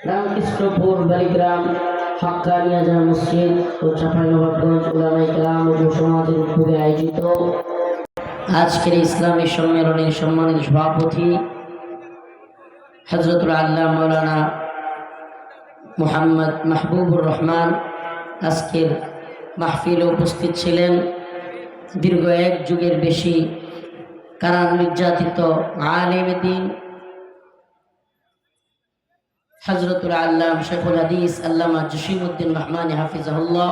রামকৃষ্ণপুর বালিগ্রাম হাক্কানিয়া জামা মসজিদ ও চাঁপাইনবাবগঞ্জ উলামাই কালাম ও সমাজের উদ্যোগে আয়োজিত আজকের ইসলামী সম্মেলনের সম্মানিত সভাপতি হজরতুল আল্লাহ মৌলানা মোহাম্মদ মাহবুবুর রহমান আজকের মাহফিলে উপস্থিত ছিলেন। দীর্ঘ এক যুগের বেশি কারান নির্যাতিত আলেম দিন হজরতুল আল্লাম শেখুল হাদিস আল্লামা জসিমুদ্দিন রহমান হাফিজাহুল্লাহ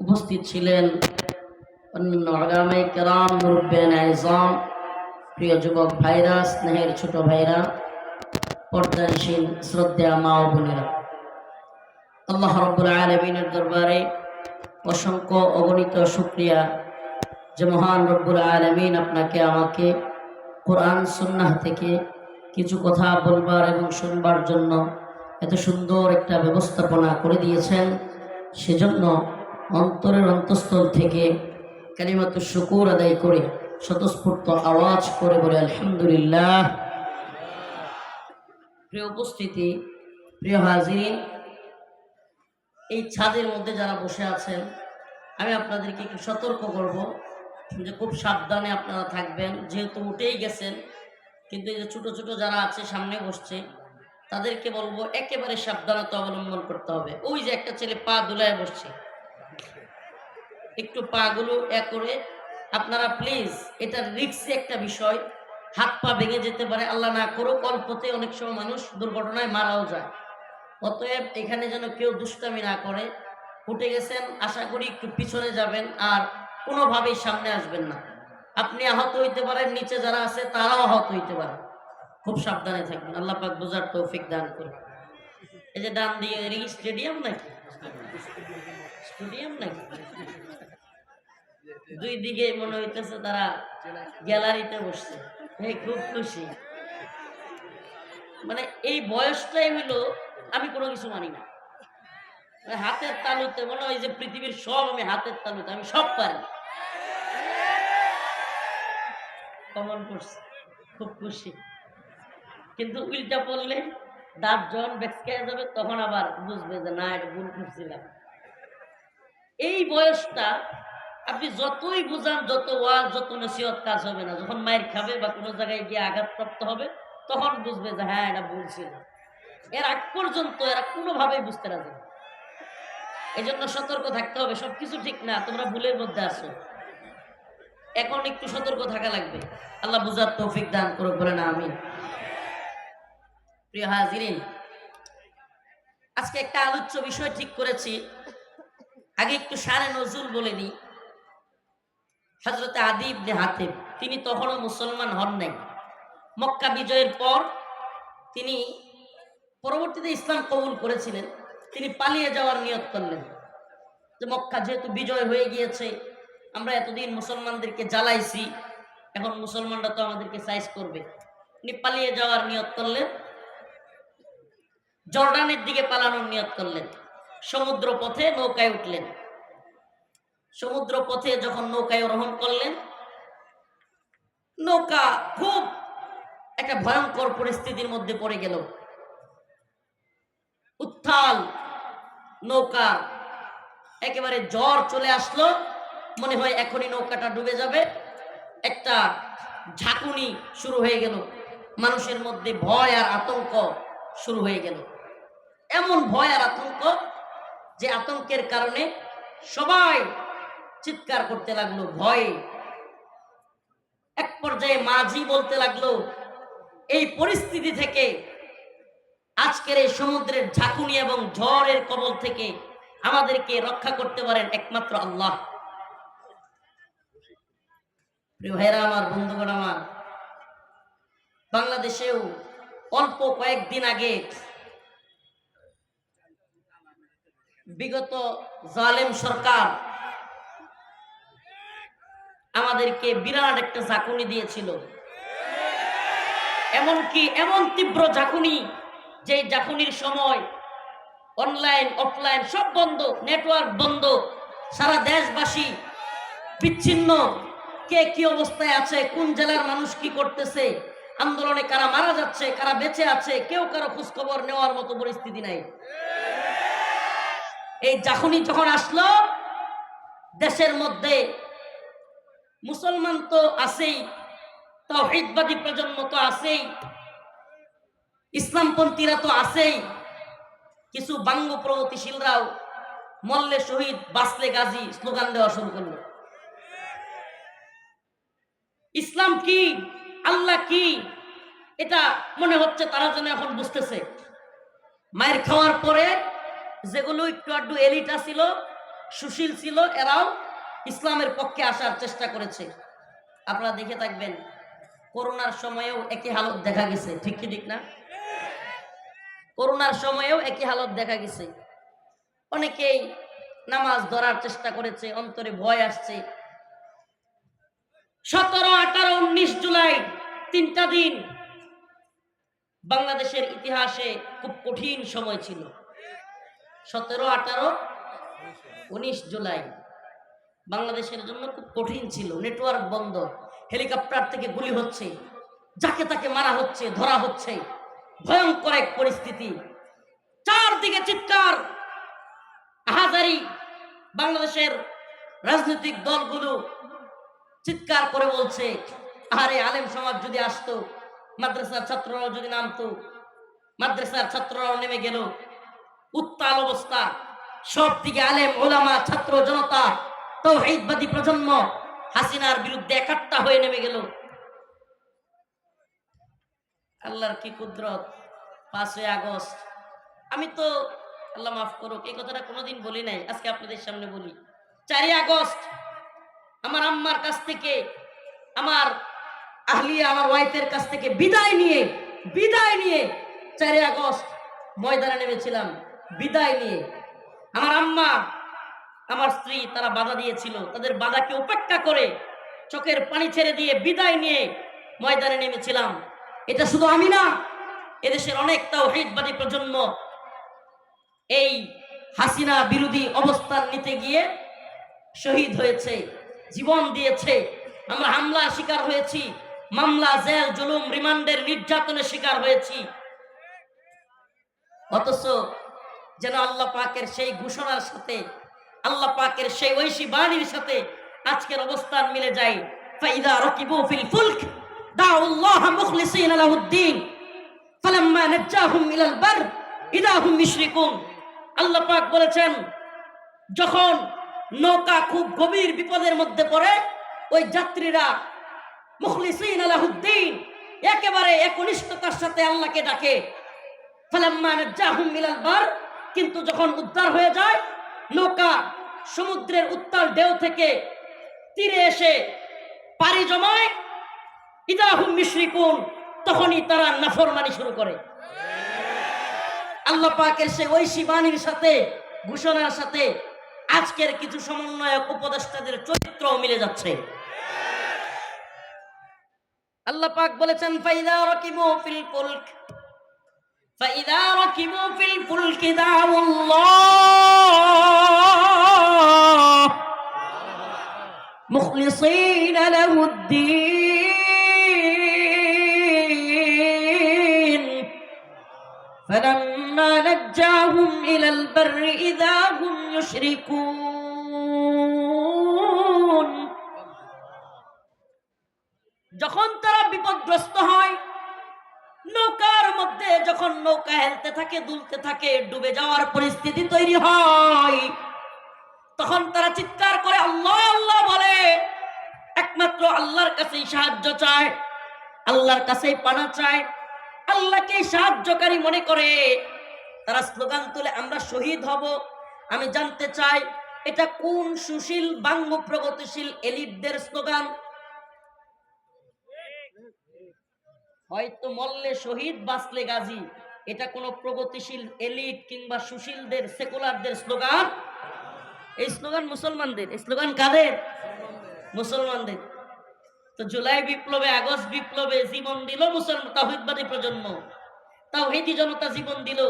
উপস্থিত ছিলেন অন্যান্য আগামাই কেরাম প্রিয় যুবক ভাইরা, স্নেহের ছোট ভাইরা, পর্দানশীল শ্রদ্ধা মা ও বোনেরা। আল্লাহ রব্বুল আলমিনের দরবারে অসংখ্য অগণিত শুক্রিয়া যে মহান রব্বুল আলমিন আপনাকে, আমাকে, কোরআন সুন্নাহ থেকে কিছু কথা বলবার এবং শুনবার জন্য এত সুন্দর একটা ব্যবস্থাপনা করে দিয়েছেন। সেজন্য অন্তরের অন্তঃস্থল থেকে কালিমাত শুকুর আদায় করে, স্বতঃস্ফূর্ত আওয়াজ করে বলে, আলহামদুলিল্লাহ। প্রিয় উপস্থিতি, প্রিয় হাজিরিন, এই ছাদের মধ্যে যারা বসে আছেন, আমি আপনাদেরকে একটু সতর্ক করব যে খুব সাবধানে আপনারা থাকবেন। যেহেতু উঠেই গেছেন কিন্তু এই যে ছোটো ছোটো যারা আছে, সামনে বসছে, তাদেরকে বলব একেবারে সাবধানতা অবলম্বন করতে হবে। ওই যে একটা ছেলে পা দুলায় বসছে। একটু পাগুলো এ করে, আপনারা প্লিজ এটা রিক্সি একটা বিষয়। হাত পা ভেঙে যেতে পারে, আল্লাহ না করুক, অল্পতে অনেক সময় মানুষ দুর্ঘটনায় মারাও যায়। অতএব এখানে যেন কেউ দুষ্টামি না করে। উঠে গেছেন, আশা করি একটু পিছনে যাবেন, আর কোনোভাবেই সামনে আসবেন না। আপনি আহত হইতে পারেন, নিচে যারা আছে তারাও আহত হইতে পারে। খুব সাবধানে থাকবেন, আল্লাহ পাক বোঝার তৌফিক দান করে এই যে ডান দিয়ে স্টেডিয়াম নাকি? স্টেডিয়াম নাকি? দুই দিকে মনে হইতেছে তারা গ্যালারিতে বসছে। এই খুব খুশি। মানে এই বয়সটাই হইল, আমি কোনো কিছু মানি না। হাতের তালুতে মনে হয় যে পৃথিবীর সব আমি হাতের তালুতে, আমি সব পারি। কমন করছে। খুব খুশি। কিন্তু উল্টা পড়লে দাঁত যখন বেঁচকে যাবে, তখন আবার বুঝবে যে, না, এটা ভুল করছিলাম। এই বয়সটা আপনি যতই বুঝান, যত ওয়াজ, যত নসিহত কাজ হবে না, যখন মায়ের খাবে বা কোনো জায়গায় গিয়ে আঘাতপ্রাপ্ত হবে, তখন বুঝবে যে হ্যাঁ এটা ভুল ছিল। এর আগ পর্যন্ত এরা কোনোভাবেই বুঝতে রাজি না। এই জন্য সতর্ক থাকতে হবে। সবকিছু ঠিক না, তোমরা ভুলের মধ্যে আসো এখন একটু সতর্ক থাকা লাগবে। আল্লাহ বুঝার তৌফিক দান করুক বলে না আমি প্রিয় হাজিরিন, আজকে একটা আলোচ্য বিষয় ঠিক করেছি। আগে একটু সারে নজরুল বলে নিই। হজরতে আদি ইবনে হাতেব, তিনি তখনও মুসলমান হন নাই। মক্কা বিজয়ের পর তিনি পরবর্তীতে ইসলাম কবুল করেছিলেন। তিনি পালিয়ে যাওয়ার নিয়ত করলেন যে মক্কা যেহেতু বিজয় হয়ে গিয়েছে আমরা এতদিন মুসলমানদেরকে জ্বালাইছি, এখন মুসলমানরা তো আমাদেরকে সাইজ করবে। তিনি পালিয়ে যাওয়ার নিয়ত করলেন, জর্ডানের দিকে পালানোর নিয়ত করলেন সমুদ্র পথে নৌকায় উঠলেন। সমুদ্র পথে যখন নৌকায় আরোহণ করলেন, নৌকা খুব একটা ভয়ঙ্কর পরিস্থিতির মধ্যে পড়ে গেল। উত্থাল নৌকা, একেবারে জ্বর চলে আসলো মনে হয় এখনই নৌকাটা ডুবে যাবে। একটা ঝাঁকুনি শুরু হয়ে গেল। মানুষের মধ্যে ভয় আর আতঙ্ক শুরু হয়ে গেল। এমন ভয় আর আতঙ্ক যে আতঙ্কের কারণে সবাই চিৎকার করতে লাগল, ভয়ে। এক পর্যায়ে মাঝি বলতে লাগল, এই পরিস্থিতি থেকে আজকের এই সমুদ্রের ঝাঁকুনি এবং ঝড়ের কবল থেকে আমাদেরকে রক্ষা করতে পারেন একমাত্র আল্লাহ। প্রিয় ভাইরা আমার, বন্ধুগণ আমার, বাংলাদেশেও অল্প কয়েকদিন আগে বিগত জালেম সরকার আমাদেরকে বিরাট একটা ঝাঁকুনি দিয়েছিল। এমনকি এমন তীব্র ঝাঁকুনি যে ঝাঁকুনির সময় অনলাইন, অফলাইন সব বন্ধ, নেটওয়ার্ক বন্ধ, সারা দেশবাসী বিচ্ছিন্ন কে কি অবস্থায় আছে, কোন জেলার মানুষ কি করতেছে, আন্দোলনে কারা মারা যাচ্ছে, কারা বেঁচে আছে, কেউ কারও খোঁজ খবর নেওয়ার মতো পরিস্থিতি নাই। এই যখনই যখন আসলো, দেশের মধ্যে মুসলমান তো আছেই, তৌহিদবাদী প্রজন্ম তো আছেই, ইসলামপন্থীরা তো আছেই, কিছু বাঙ্গ প্রগতিশীলরাও মল্লে শহীদ বাসলে গাজী, স্লোগান দেওয়া শুরু করল। ইসলাম কি? আল্লাহ কি? এটা মনে হচ্ছে তারা যেন এখন বুঝতেছে। মায়ের খাওয়ার পরে যেগুলো একটু আড্ডু এলিটা ছিল, সুশীল ছিল, এরাও ইসলামের পক্ষে আসার চেষ্টা করেছে। আপনারা দেখে থাকবেন, করোনার সময়েও একই হালত দেখা গেছে। ঠিক কি ঠিক না? করোনার সময়েও একই হালত দেখা গেছে। অনেকেই নামাজ ধরার চেষ্টা করেছে, অন্তরে ভয় আসছে। সতেরো, আঠারো, উনিশ জুলাই, তিনটা দিন বাংলাদেশের ইতিহাসে খুব কঠিন সময় ছিল। সতেরো, আঠারো, উনিশ জুলাই বাংলাদেশের জন্য খুব কঠিন ছিল। নেটওয়ার্ক বন্ধ, হেলিকপ্টার থেকে গুলি হচ্ছে, যাকে তাকে মারা হচ্ছে, ধরা হচ্ছে, ভয়ঙ্কর এক পরিস্থিতি। চারদিকে চিৎকার আহাজারি বাংলাদেশের রাজনৈতিক দলগুলো চিৎকার করে বলছে, আরে আলেম সমাজ যদি আসতো, মাদ্রাসার ছাত্ররাও যদি নামতো, মাদ্রাসার ছাত্ররাও নেমে গেল। উত্তাল অবস্থা। সব দিকে আলেম, ওলামা, ছাত্র জনতা, তৌহিদবাদী প্রজন্ম হাসিনার বিরুদ্ধে একাট্টা হয়ে নেমে গেল। আল্লাহর কি কুদরত? পাঁচই আগস্ট। আমি তো, আল্লাহ মাফ করুক, এই কথাটা কোনোদিন বলি নাই, আজকে আপনাদের সামনে বলি। চারই আগস্ট আমার আম্মার কাছ থেকে, আমার আহলিয়া, আমার ওয়াইফের কাছ থেকে বিদায় নিয়ে বিদায় নিয়ে চারই আগস্ট ময়দানে নেমেছিলাম। বিদায় নিয়ে আমার আম্মা, আমার স্ত্রী তারা বাধা দিয়েছিল। তাদের বাধাকে উপেক্ষা করে চোখের পানি ছেড়ে দিয়ে বিদায় নিয়ে ময়দানে নেমেছিলাম। এটা শুধু আমি না, এদেশের অনেক তাওহীদবাদী প্রজন্ম এই হাসিনা বিরোধী অবস্থান নিতে গিয়ে শহীদ হয়েছে। জীবন দিয়েছে। আমরা হামলার শিকার হয়েছি। মামলা, জেল, জুলুম, রিমান্ডের নির্যাতনের শিকার হয়েছি। অথচ যেন আল্লাহ পাকের সেই ঘোষণার সাথে, আল্লাহ পাকের সেই ঐশী বাণীর সাথে আজকের অবস্থান মিলে যায়। ফাইদা বার আল্লাহ পাক বলেছেন, যখন নৌকা খুব গভীর বিপদের মধ্যে পড়ে, ওই যাত্রীরা, মুখলিসিন আলাহুদ্দিন, একেবারে একনিষ্ঠতার সাথে আল্লাহকে ডাকে। কিন্তু যখন উদ্ধার হয়ে যায়, নৌকা সমুদ্রের উত্তাল ঢেউ থেকে তীরে এসে পাড়ি জমায়। ইদাহুম মিশরিকুন, তখনই তারা নাফরমানি শুরু করে। আল্লাহ পাকের সে ঐশী বাণীর সাথে, ঘোষণার সাথে আজকের কিছু সমন্বয়ক উপদেষ্টাদের চরিত্রও মিলে যাচ্ছে আল্লাহ পাক বলেছেন ফাইদা রাকিবু ফিল ফুলক فإذا ركبوا في الفلك دعوا الله مخلصين له الدين فلما نجاهم إلى البر إذا هم يشركون যখন তারা বিপদগ্রস্ত হয় নৌকার মধ্যে যখন নৌকা হেলতে থাকে দুলতে থাকে ডুবে যাওয়ার পরিস্থিতি তৈরি হয় তখন তারা চিৎকার করে আল্লাহ আল্লাহ বলে একমাত্র আল্লাহর কাছেই সাহায্য চায় আল্লাহর কাছেই পানা চায় আল্লাহকে সাহায্যকারী মনে করে তারা স্লোগান তুলে, আমরা শহীদ হব। আমি জানতে চাই, এটা কোন সুশীল বাঙ্গ প্রগতিশীল এলিটদের স্লোগান? হয়তো মল্লে শহীদ, বাঁচলে গাজী। এটা কোনো প্রগতিশীল এলিট কিংবা সুশীলদের, সেকুলারদের স্লোগান? এই স্লোগান মুসলমানদের। এই স্লোগান কাদের? মুসলমানদের। তো জুলাই বিপ্লবে, আগস্ট বিপ্লবে জীবন দিল মুসলমান, তাহিদবাদী প্রজন্ম। তাওহিদি জনতা জীবন দিল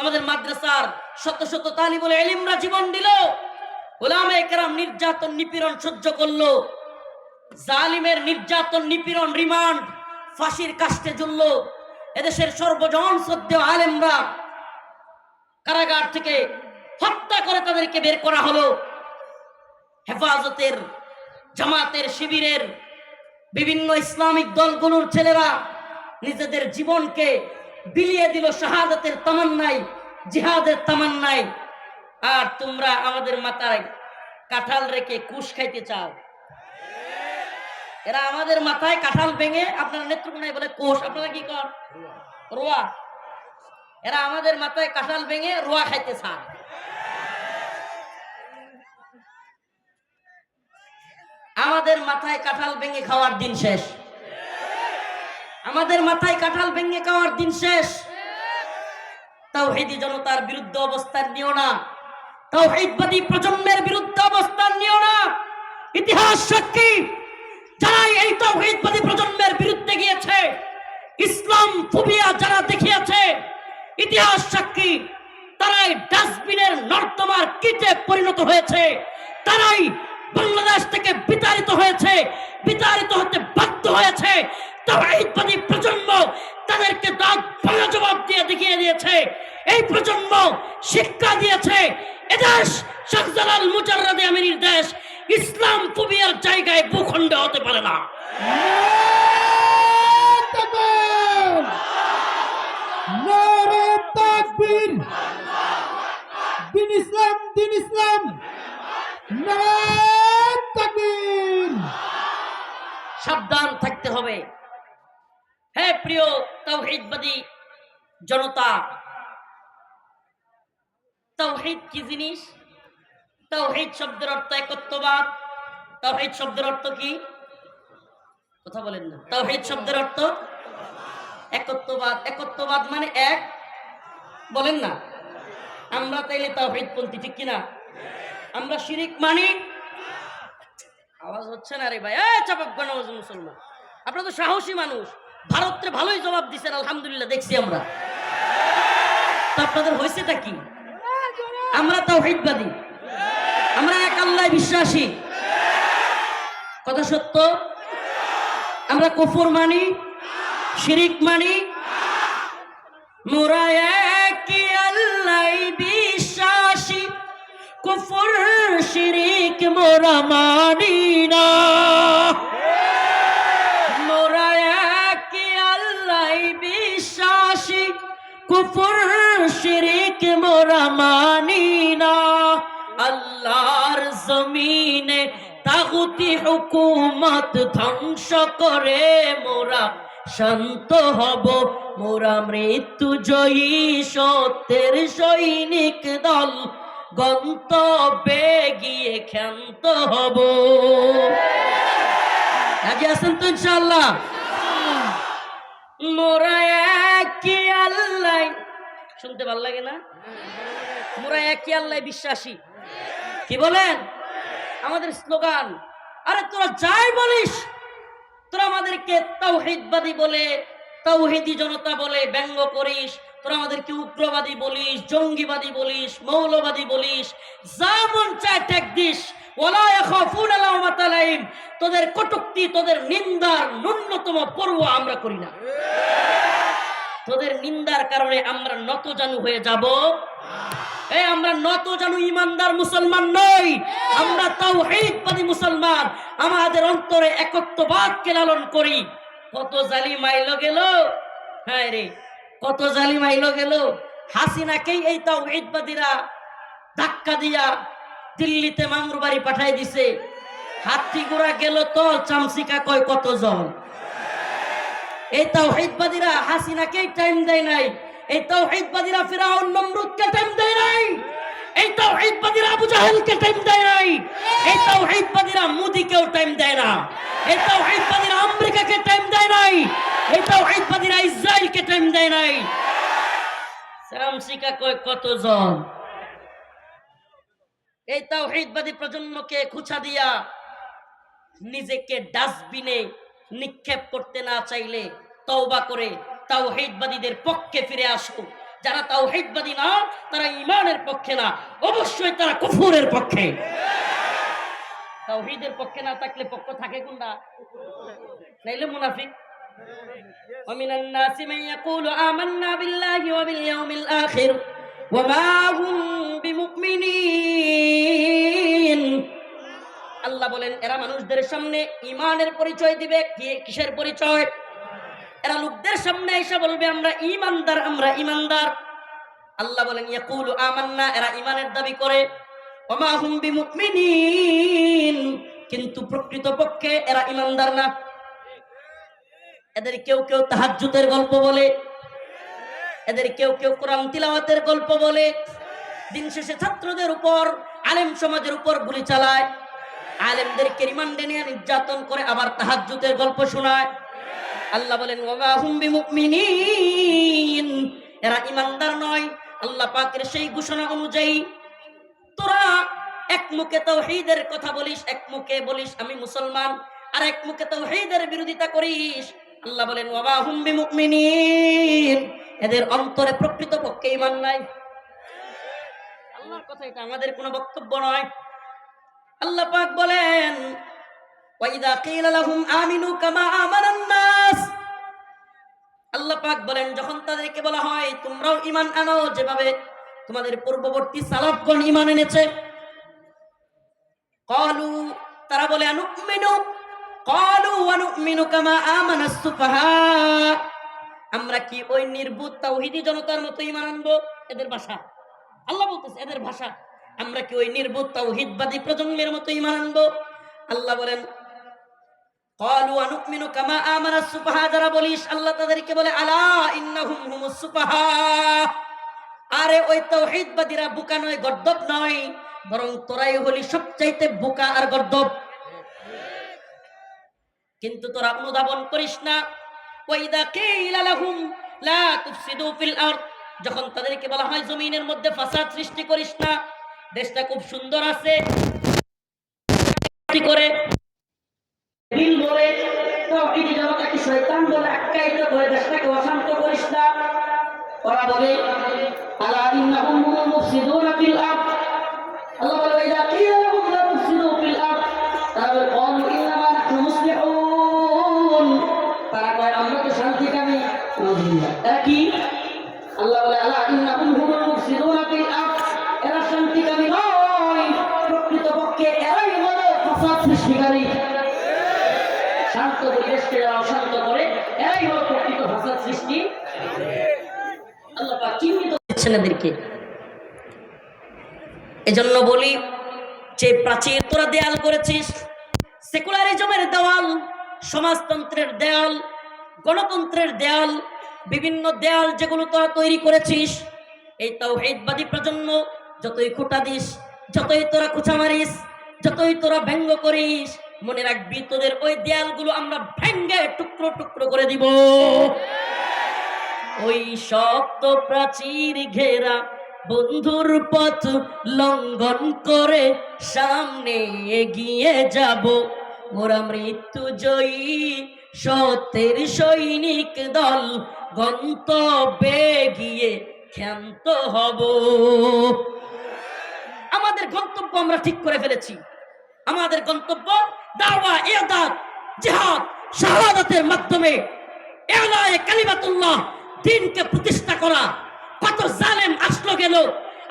আমাদের মাদ্রাসার শত শত তালিবুল এলিমরা জীবন দিল। ওলামা একরাম নির্যাতন নিপীড়ন সহ্য করল। জালিমের নির্যাতন নিপীড়ন রিমান্ড, ফাঁসির কাষ্টে ঝুলল। এদেশের সর্বজন শ্রদ্ধেয় আলেমরা কারাগার থেকে হত্যা করে তাদেরকে বের করা হলো। হেফাজতের, জামাতের, শিবিরের বিভিন্ন ইসলামিক দলগুলোর ছেলেরা নিজেদের জীবনকে বিলিয়ে দিল শাহাদাতের তামান্নাই জিহাদের তামান্নাই আর তোমরা আমাদের মাথায় কাঁঠাল রেখে কুশ খাইতে চাও। এরা আমাদের মাথায় কাঁঠাল ভেঙে আপনারা নেত্রকোনায় বলে কোষ, আপনারা কি কর রোয়া। এরা আমাদের মাথায় কাঁঠাল ভেঙে রোয়া খাইতে চায়। আমাদের মাথায় কাঁঠাল ভেঙে খাওয়ার দিন শেষ। আমাদের মাথায় কাঁঠাল ভেঙে খাওয়ার দিন শেষ। তাওহীদি জনতার বিরুদ্ধে অবস্থান নিও না। তাওহীদবাদী প্রজন্মের বিরুদ্ধে অবস্থান নিও না। ইতিহাস সাক্ষী, যারাই এই তাওহীদবাদী প্রজন্মের বিরুদ্ধে গিয়েছে, ইসলাম ফুবিয়া যারা দেখিয়েছে, ইতিহাস সাক্ষী, তারাই ডাস্টবিনের নর্দমার কিটে পরিণত হয়েছে। তারাই বাংলাদেশ থেকে বিতাড়িত হয়েছে, বিতাড়িত হতে বাধ্য হয়েছে। তাওহীদবাদী প্রজন্ম তাদেরকে দাঁত ভাঙা জবাব দিয়ে দেখিয়ে দিয়েছে। এই প্রজন্ম শিক্ষা দিয়েছে। এদেশ শাহজালাল মুজাররাদে আমিনীর দেশ ইসলাম ফুবিয়ার জায়গায় ভূখণ্ড হতে পারে না। দিন ইসলাম দিন ইসলাম। সাবধান থাকতে হবে। হে প্রিয় তাওহীদবাদী জনতা, তাওহীদ কি জিনিস? তাওহীদ শব্দের অর্থ একত্ববাদ। তাওহীদ শব্দের অর্থ কি? কথা বলেন না। তাওহীদ শব্দের অর্থ একত্ববাদ। একত্ববাদ মানে এক। বলেন না। আমরা তাইলে তাওহীদ পন্থী ঠিক কিনা? আমরা শিরিক মানি? আওয়াজ হচ্ছে না রে ভাই। চাপাক গণবাজ মুসলমান। আপনারা তো সাহসী মানুষ। ভারতরে ভালোই জবাব দিচ্ছেন আলহামদুলিল্লাহ, দেখছি আমরা। তো আপনাদের হয়েছেটা কি? আমরা তাও হিতবাদী আমরা এক আল্লাহ বিশ্বাসী। কথা সত্য? আমরা কুফর মানি, শিরিক মানি। মোরা একই আল্লাহ বিশ্বাসী। কুফর, শিরিক মোরা মানি না। তাগুতি হুকুমত ধ্বংস করে? মোরা শান্ত হব। মোরা মৃত্যু জয়ী সত্যের সৈনিক দল। গন্তব্যে গিয়ে ক্ষান্ত হব। রাজি আছেন তো ইনশাআল্লাহ? মোরা একই আল্লাহ। শুনতে ভালো লাগে না? মোরা একই আল্লাহ বিশ্বাসী। কি বলেন? আমাদের স্লোগান আরে তোরা যাই বলিস। তোরা আমাদেরকে তাওহিদবাদী বলে তাওহিদি জনতা বলে ব্যঙ্গ করিস। তোরা আমাদেরকে উগ্রবাদী বলিস জঙ্গিবাদী বলিস মৌলবাদী বলিস। যা মন চায় ঠেক দিস। তোদের কটুক্তি তোদের নিন্দার ন্যূনতম পর্ব আমরা করি না। তোদের নিন্দার কারণে আমরা নতজানু হয়ে যাব। এই আমরা নত জানু ইমানদার মুসলমান নই। আমরা তাওহীদবাদী মুসলমান। আমাদের অন্তরে একত্ববাদকে লালন করি। কত জালিম আইলো গেল? হ্যাঁ রে, কত জালিম আইলো গেল? হাসিনাকেই এই তাওহীদবাদীরা ধাক্কা দিয়া দিল্লিতে মামুর বাড়ি পাঠাই দিছে। হাতি গোড়া গেল তো চামচিকা কয় কত জল এই তাওহীদবাদীরা হাসিনাকেই টাইম দেয় নাই। এই তাওহীদবাদীরা ফিরাউন নমরুদকে টাইম দেয় নাই। এই তাওহীদবাদীরা আবু জাহেলকে টাইম দেয় নাই। এই তাওহীদবাদীরা মোদিকেও টাইম দেয় না। এই তাওহীদবাদীরা আমেরিকাকে টাইম দেয় নাই। এই তাওহীদবাদীরা ইসরায়েলকে টাইম দেয় নাই। সামসিকা কয়, কতজন? এই তাওহীদবাদী প্রজন্মকে খুঁচা দিয়া নিজেকে ডাস্টবিনে নিক্ষেপ করতে না চাইলে তওবা করে তাওহীদবাদীদের পক্ষে ফিরে আসো যারা তাওহীদবাদী না তারা ইমানের পক্ষে না অবশ্যই তারা কুফুরের পক্ষে তাওহীদের পক্ষে না থাকলে পক্ষ থাকে কোনটা নাইলে মুনাফিক ومن الناس من يقول آمنا بالله وباليوم الآخر وما هم بمؤمنين আল্লাহ বলেন এরা মানুষদের সামনে ইমানের পরিচয় দিবে কি কিসের পরিচয় এরা লোকদের সামনে এসে বলবে, আমরা ইমানদার আমরা ইমানদার আল্লাহ বলেন, ইয়াকুলু আমান্না এরা ইমানের দাবি করে। ওমা হুম বিমুমিনিন কিন্তু প্রকৃতপক্ষে এরা ইমানদার না। এদের কেউ কেউ তাহাজ্জুদের গল্প বলে। এদের কেউ কেউ কোরআন তিলাওয়াতের গল্প বলে। দিন শেষে ছাত্রদের উপর, আলেম সমাজের উপর গুলি চালায়। আলেমদেরকে রিমান্ডে নিয়ে নির্যাতন করে আবার তাহাজ্জুদের গল্প শোনায়। আল্লাহ বলেন, ওমা হুম বিমুমিনিন। এরা ইমানদার নয়। আল্লাহ পাকের সেই ঘোষণা অনুযায়ী তোরা এক মুখে তাওহীদের কথা বলিস, এক মুখে বলিস, আমি মুসলমান। আর এক মুখে তাওহীদের বিরোধিতা করিস। আল্লাহ বলেন ওয়া মা হুম বিমুমিনিন। এদের অন্তরে প্রকৃতপক্ষে ঈমান নাই। আল্লাহর কথা, এটা আমাদের কোনো বক্তব্য নয়। আল্লাহ পাক বলেন ওয়াইদা কিলা লাহুম আমিনু কামা আমানান নাস আল্লাহ পাক বলেন, যখন তাদেরকে বলা হয়, তোমরাও ঈমান আনো যেভাবে তোমাদের পূর্ববর্তী সালাফগণ ঈমান এনেছে। কলু, তারা বলে, আনুমিনু, কলু আনুমিনু কামা আমানাস সুফাহা আমরা কি ওই নির্বুত তাওহীদি জনতার মতো ঈমান আনব? এদের ভাষা। আল্লাহ বলতেছে, এদের ভাষা। আমরা কি ওই নির্বুত তাওহীদবাদী প্রজন্মের মতো ঈমান আনব? আল্লাহ বলেন বলে আলা ইন্নাহুম হুমুস সুফাহা আরে ওই বুকা নয় গর্দব নয়, বরং তোরাই হলি সবচাইতে বুকা আর গর্দব কিন্তু তোরা অনুধাবন করিস না। ওয়াইদা কিলা লাহুম, লা তুফসিদু ফিল যখন তাদেরকে বলা হয়, জমিনের মধ্যে ফাসাদ সৃষ্টি করিস না, দেশটা খুব সুন্দর আছে। করে? দিল বলে তাওহীদি জনতাকে শয়তান বলে আখ্যায়িত করে, দেশটাকে অশান্ত করিস না। ওরা বলে, আলা ইন্নাহুম মুফসিদুনা ফিল আরদ। আল্লাহ বলে ইযা কিলা লাহুম লা তুফসিদু ফিল আরদ? তারা বলে, ক্বালু ইন্নামা নাহনু মুসলিহুন। তারা কয় আমরা তো শান্তিকামী। এরা কি? আল্লাহ বলে, আলা ইন্নাহুম হুমুল মুফসিদুনা ফিল আরদ। এরা শান্তিকামী নয়। প্রকৃতপক্ষে এরাই হলো ফাসাদ সৃষ্টিকারী শান্ত পরিবেশকে যারা অশান্ত করে এরাই হলো প্রকৃত ফাসাদ সৃষ্টি এদেরকে এজন্য বলি, যে প্রাচীর তোরা দেয়াল করেছিস, সেকুলারিজমের দেওয়াল, সমাজতন্ত্রের দেয়াল, গণতন্ত্রের দেয়াল, বিভিন্ন দেয়াল যেগুলো তোরা তৈরি করেছিস, এই তাওহীদবাদী প্রজন্ম যতই খোটা দিস, যতই তোরা কুচা মারিস, যতই তোরা ব্যঙ্গ করিস, মনে রাখবি তোদের ওই দেয়ালগুলো আমরা ভেঙ্গে টুকরো টুকরো করে দিব। ওই শক্ত প্রাচীর ঘেরা বন্ধুর পথ লঙ্ঘন করে সামনে এগিয়ে যাব। ওরা মৃত্যু জয়ী সত্যের সৈনিক দল গন্তব্যে গিয়ে ক্ষান্ত হব। আমাদের গন্তব্য আমরা ঠিক করে ফেলেছি। আমাদের গন্তব্য দাওয়া ইয়াদাত জিহাদ, শাহাদাতের মাধ্যমে। এলায়ে কালিমাতুল্লাহ। দিনকে প্রতিষ্ঠা করা। কত জালেম আসলো গেল,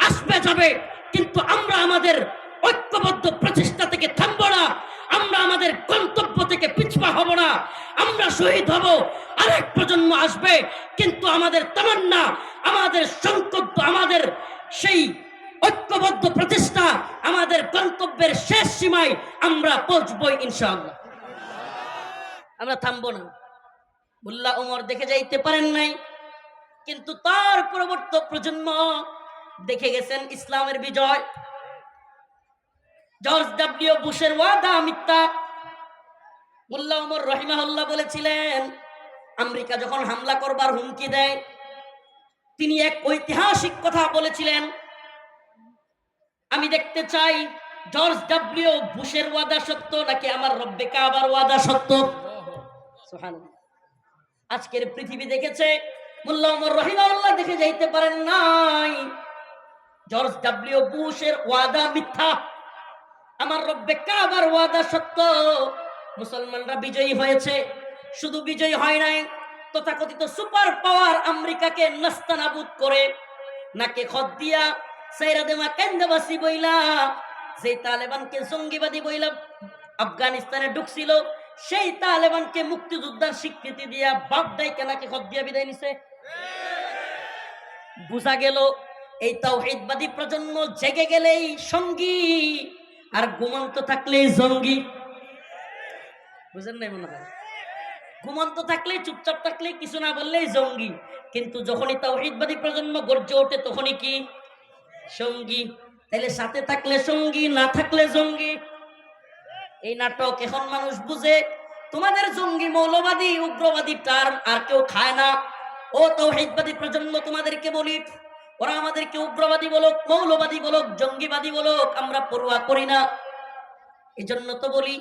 আসবে যাবে। কিন্তু আমরা আমাদের ঐক্যবদ্ধ প্রচেষ্টা থেকে থামবো না। আমরা আমাদের গন্তব্য থেকে পিছপা হব না। আমরা শহীদ হব, আরেক প্রজন্ম আসবে। কিন্তু আমাদের তামান্না, আমাদের সংকল্প, আমাদের সেই ঐক্যবদ্ধ প্রচেষ্টা, আমাদের গন্তব্যের শেষ সীমায় আমরা পৌঁছবই ইনশাআল্লাহ। আমরা থামবো না। মুল্লা উমর দেখে যাইতে পারেন নাই। কিন্তু তার পরবর্তী প্রজন্ম দেখে গেছেন ইসলামের বিজয়। জর্জ ডাব্লিউ বুশের ওয়াদা মিথ্যা। মুল্লা উমর রহিমাহুল্লাহ বলেছিলেন, আমেরিকা যখন হামলা করবার হুমকি দেয়, তিনি এক ঐতিহাসিক কথা বলেছিলেন। আমি দেখতে চাই জর্জ ডাব্লিউ বুশের ওয়াদা সত্য নাকি আমার রব্বে কাবার ওয়াদা সত্য? আজকের পৃথিবী দেখেছে মোল্লা ওমর রহিমাউল্লাহ দেখে যাইতে পারেন নাই। জর্জ ডাব্লিউ বুশের ওয়াদা মিথ্যা। আমার রব্বে কাবার ওয়াদা সত্য। মুসলমানরা বিজয়ী হয়েছে। শুধু বিজয় হয় নাই, তথাকথিত সুপার পাওয়ার আমেরিকাকে নাস্তানাবুদ করে দিয়া কেন্দাবাসী বইলা যে তালেবানকে জঙ্গিবাদী বইলা আফগানিস্তানে ঢুকছিল, সেই তালেবানকে মুক্তিযোদ্ধার স্বীকৃতি দিয়া বাগদাইকে নাকি খত দিয়া বিদায় নিছে। বোঝা গেল, এই তাওহীদবাদী প্রজন্ম জেগে গেলেই সঙ্গী, আর ঘুমন্ত থাকলেই জঙ্গি। বুঝেন নাই মনে হয়? ঘুমন্ত থাকলে চুপচাপ থাকলে কিছু না বললেই জঙ্গি। কিন্তু যখনই তাওহীদবাদী প্রজন্ম গর্জে ওঠে, তখনই কি? সঙ্গী। তাইলে সাথে থাকলে সঙ্গী, না থাকলে জঙ্গি। এই নাটক এখন মানুষ বুঝে, তোমাদের জঙ্গি মৌলবাদী, উগ্রবাদী টার্ম আর কেউ খায় না। ও তৌহিদবাদী প্রজন্ম, তোমাদেরকে বলি, ওরা আমাদেরকে উগ্রবাদী বলুক, মৌলবাদী বলুক, জঙ্গিবাদী বলুক, আমরা পড়ুয়া করি না। এজন্য তো বলি,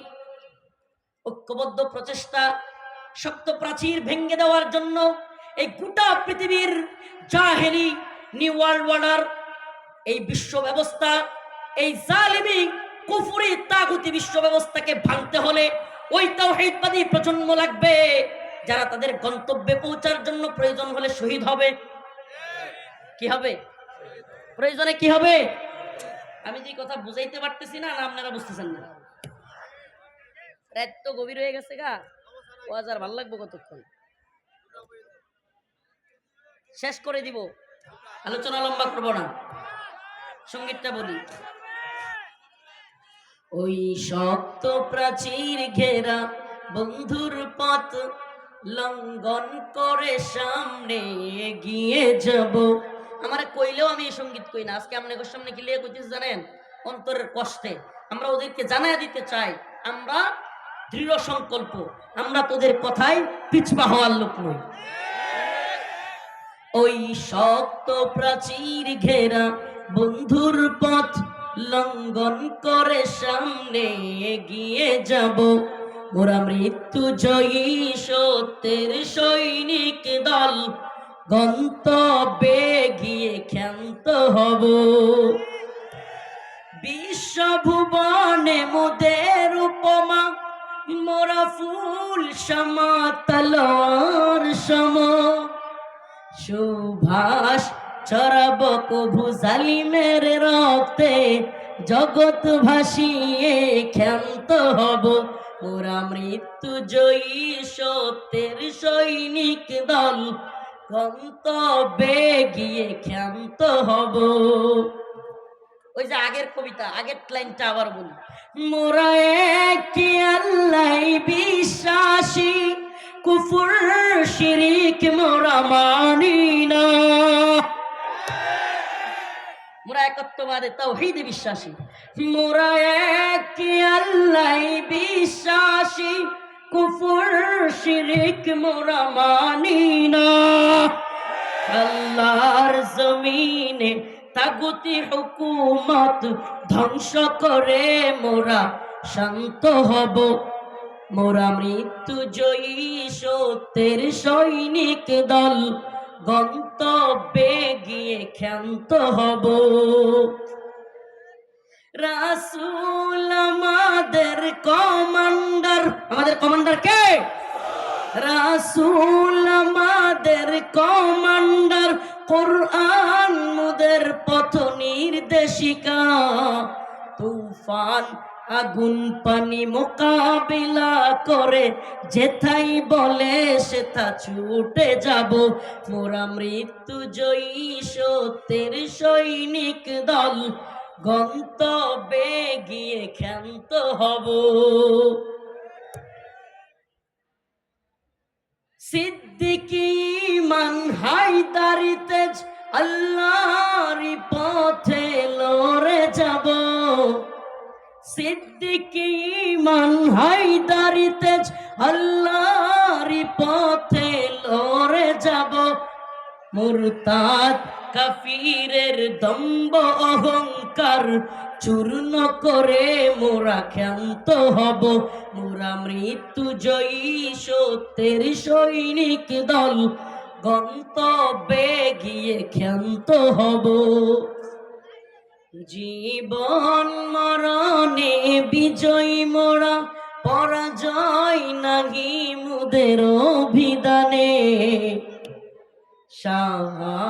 ঐক্যবদ্ধ প্রচেষ্টা শক্ত প্রাচীর ভেঙে দেওয়ার জন্য এই গোটা পৃথিবীর জাহেলি নিউ ওয়ার্ল্ড অর্ডার এই বিশ্ব ব্যবস্থা এই জালিমি, কুফুরি, তাগুতি বিশ্ব ব্যবস্থাকে ভাঙতে হলে ওই তাওহীদবাদী প্রজন্ম লাগবে। যারা তাদের গন্তব্যে পৌঁছার জন্য প্রয়োজন হলে শহীদ হবে। কি হবে? প্রয়োজনে কি হবে? আমি যে কথা বুঝাইতে পারতেছি না আপনারা বুঝতেছেন না। রাত তো গভীর হয়ে গেছে গা। ও আজ আর ভালো লাগবে কতক্ষণ? শেষ করে দিব। আলোচনা লম্বা করব না। সঙ্গীতটা বলি। ওই শক্ত প্রাচীর ঘেরা বন্ধুর পথ লঙ্ঘন করে সামনে এগিয়ে যাব। আমার কইলেও আমি এই সংগীত কই না। আজকে আপনাদের সামনে গিলে কইতেছি জানেন? অন্তরের কষ্টে। আমরা ওদেরকে জানাই দিতে চাই। আমরা দৃঢ় সংকল্প। আমরা তোদের কথায় পিছপা হওয়ার লোক নই। ওই শক্ত প্রাচীর ঘেরা বন্ধুর পথ লঙ্ঘন করে সামনে এগিয়ে যাব। ওরা মৃত্যু জয়ী সত্যের সৈনিক দল। গন্তব্যে গিয়ে ক্ষান্ত হব। বিশ্বভুবনে মোদের উপমা, মোরা ফুল সমা সম। সুভাষ ছড়াব কভু জালিমের রক্তে জগৎ ভাসিয়ে ক্ষান্ত হব। ওরা মৃত্যু জয়ী সত্যের সৈনিক দল। গন্তব্যে গিয়ে ক্ষান্ত হব। ওই যে আগের কবিতা, আগের লাইনটা আবার বলি। মোরা একটি আল্লাহ বিশ্বাসী, কুফুর শিরিক মোরা মানি না। মোরা একত্ববাদে তৌহিদে বিশ্বাসী। মোরা একটি আল্লাহ বিশ্বাসী। কুফুর শিরিক মোরা মানি না। আল্লাহর জমিনে তাগুতি হুকুমত ধ্বংস করে মোরা শান্ত হব। মোরা মৃত্যু জয়ী সত্যের সৈনিক দল। গন্তব্যে গিয়ে ক্ষান্ত হব। রাসূল আমাদের কমান্ডার আমাদের কমান্ডার কে? রাসূল আমাদের কমান্ডার, কোরআন মুদের পথ নির্দেশিকা, তুফান আগুন পানি মোকাবিলা করে, যেথাই বলে সেথা ছুটে যাব। মোরা মৃত্যু জয়ী সত্যের সৈনিক দল গন্তব্যে গিয়ে ক্ষান্ত হব। সিদ্দিকি মান হাইদারি তেজ, আল্লাহরি পথে লড়ে যাব। সিদ্দিকি মান হাইদারি তেজ, আল্লাহরি পথে লড়ে যাব। মুরতাদ কাফিরের দম্ব অহংকার চূর্ণ করে মোরা ক্ষান্ত হব। মোরা মৃত্যু জয়ী সত্যের সৈনিক দল, গন্তব্যে গিয়ে ক্ষান্ত হব। জীবন মরণে বিজয়ী মোরা, পরাজয় নাহি মুদের অভিধানে।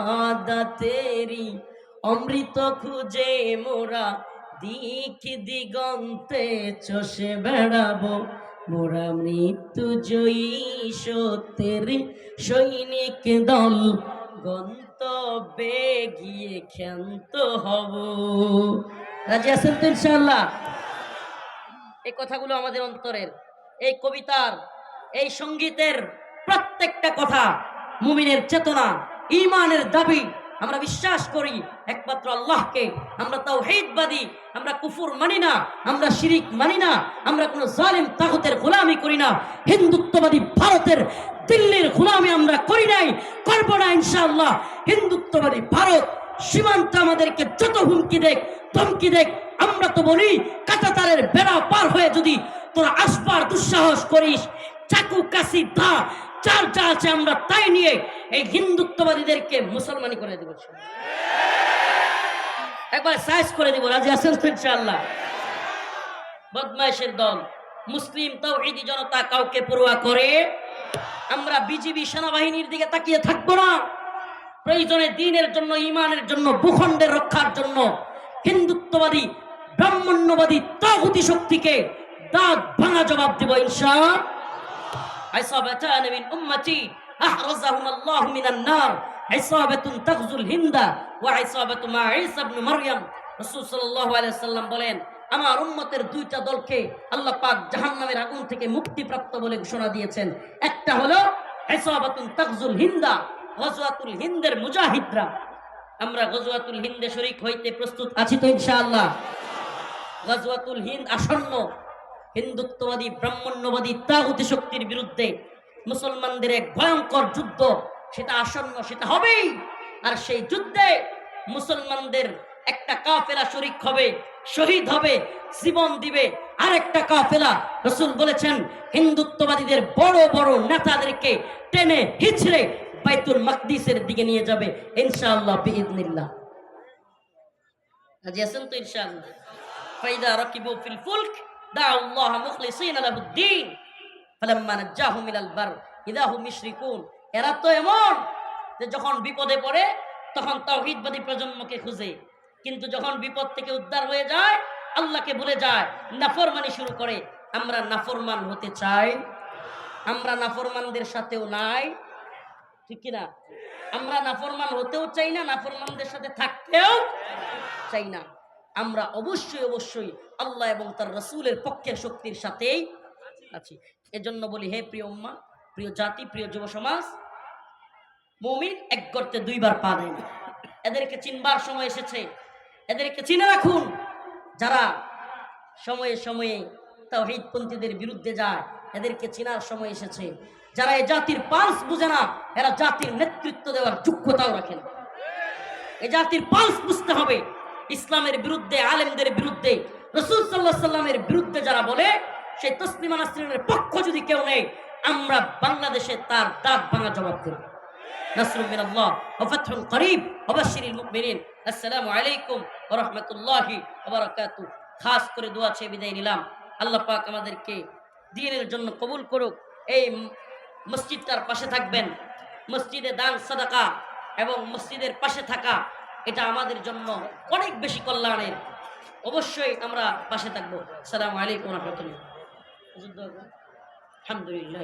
শাহাদাতেরি অমৃত খুঁজে মোরা দিক দিগন্তে চষে বেড়াবো। মোরা মৃত্যু জয়ী সত্যের সৈনিক দল, গন্তব্যে গিয়ে ক্ষান্ত হব। রাজি আছেন তো ইনশাল্লাহ এই কথাগুলো আমাদের অন্তরের, এই কবিতার, এই সঙ্গীতের প্রত্যেকটা কথা মুমিনের চেতনা ইমানের দাবি, আমরা বিশ্বাস করি একমাত্র আল্লাহকে। আমরা তাও হেদবাদী আমরা কুফুর মানি না, আমরা শিরিক মানি না, আমরা কোনো জালিম তাগতের গোলামি করি না। হিন্দুত্ববাদী ভারতের দিল্লির গোলামি আমরা করি নাই, করব না ইনশাআল্লাহ। হিন্দুত্ববাদী ভারত, সীমান্ত আমাদেরকে যত হুমকি দেখ, ধমকি দেখ, আমরা তো বলি কাটাতারের বেড়া পার হয়ে যদি তোরা আসবার দুঃসাহস করিস। চাকু, কাশি দা চার যা আছে আমরা তাই নিয়ে এই হিন্দুত্ববাদীদেরকে মুসলমানি করে দেব। একবার সাইজ করে দিব, রাজি আছেন তো বদমাইশের দল, মুসলিম তৌহিদি জনতা কাউকে পড়ুয়া করে, আমরা বিজিবি সেনাবাহিনীর দিকে তাকিয়ে থাকব না। প্রয়োজনে দিনের জন্য, ইমানের জন্য, ভূখণ্ডের রক্ষার জন্য হিন্দুত্ববাদী, ব্রাহ্মণ্যবাদী তাগুতি শক্তিকে দাঁত ভাঙা জবাব দিব ইনশা عصابتان من أمتي أحرزهم الله من النار عصابة تغزو الهند وعصابة مع عيسى بن مريم رسول صلى الله عليه وسلم বলেন আমার উম্মতের দুইটা দলকে আল্লাহ পাক জাহান্নামের আগুন থেকে মুক্তিপ্রাপ্ত বলে ঘোষণা দিয়েছেন একটা হলো ইসাবাতুন তাগজুল হিন্দা গজওয়াতুল হিন্দের মুজাহিদরা আমরা গজওয়াতুল হিন্দে শরীক হইতে প্রস্তুত আছি তো ইনশাআল্লাহ গজওয়াতুল হিন্দ আসন্ন হিন্দুত্ববাদী, ব্রাহ্মণ্যবাদী, তাগুতি শক্তির বিরুদ্ধে মুসলমানদের এক ভয়ঙ্কর যুদ্ধ, সেটা আসন্ন, সেটা হবেই। আর সেই যুদ্ধে মুসলমানদের একটা কাফেলা শরিক হবে, শহীদ হবে, জীবন দিবে। আর একটা কাফেলা, রসুল বলেছেন, হিন্দুত্ববাদীদের বড় বড় নেতাদেরকে টেনে হিচড়ে বাইতুল মাকদিসের দিকে নিয়ে যাবে, ইনশাআল্লাহ বিইذنিল্লাহ রাজি আছেন তো ইনশাআল্লাহ? ফাইদা রাকিবু ফিল ফুলক। মুখলিসিন লাহু দ্বীন ফালাম্মা নাজ্জাহুম ইলাল বার। ইদা হুম ইশরিকুন এরা তো এমন যে যখন বিপদে পড়ে, তখন তাওহীদবাদী প্রজন্মকে খুঁজে। কিন্তু যখন বিপদ থেকে উদ্ধার হয়ে যায়, আল্লাহকে ভুলে যায়, নাফরমানি শুরু করে। আমরা নাফরমান হতে চাই। আমরা নাফরমানদের সাথেও নাই। ঠিক কি না আমরা নাফরমান হতেও চাই না, নাফরমানদের সাথে থাকতেও চাই না। আমরা অবশ্যই অবশ্যই আল্লাহ এবং তার রসুলের পক্ষের শক্তির সাথেই আছি। এজন্য বলি, হে প্রিয় উম্মা, প্রিয় জাতি, প্রিয় যুব সমাজ, মমিন এক গর্তে দুইবার পা দেয় না। এদেরকে চিনবার সময় এসেছে। এদেরকে চিনে রাখুন। যারা সময়ে সময়ে তাওহীদপন্থীদের বিরুদ্ধে যায়, এদেরকে চিনার সময় এসেছে। যারা এই জাতির পালস বুঝে না, এরা জাতির নেতৃত্ব দেওয়ার যোগ্যতাও রাখেন এই জাতির পালস বুঝতে হবে। ইসলামের বিরুদ্ধে, আলেমদের বিরুদ্ধে, রসুল সাল্লামের বিরুদ্ধে যারা বলে, সেই তসলিমা নাসরিনের পক্ষ যদি কেউ নেই আমরা বাংলাদেশে তার দাঁত ভাঙা জবাব করি আসসালামু আলাইকুম খাস করে দোয়া চেয়ে বিদায় নিলাম। আল্লাহ পাক আমাদেরকে দিনের জন্য কবুল করুক। এই মসজিদটার পাশে থাকবেন। মসজিদে দান, সাদাকা এবং মসজিদের পাশে থাকা এটা আমাদের জন্য অনেক বেশি কল্যাণের। অবশ্যই আমরা পাশে থাকব। সালাম আলাইকুম রহমতুল্লাহ। আলহামদুলিল্লাহ।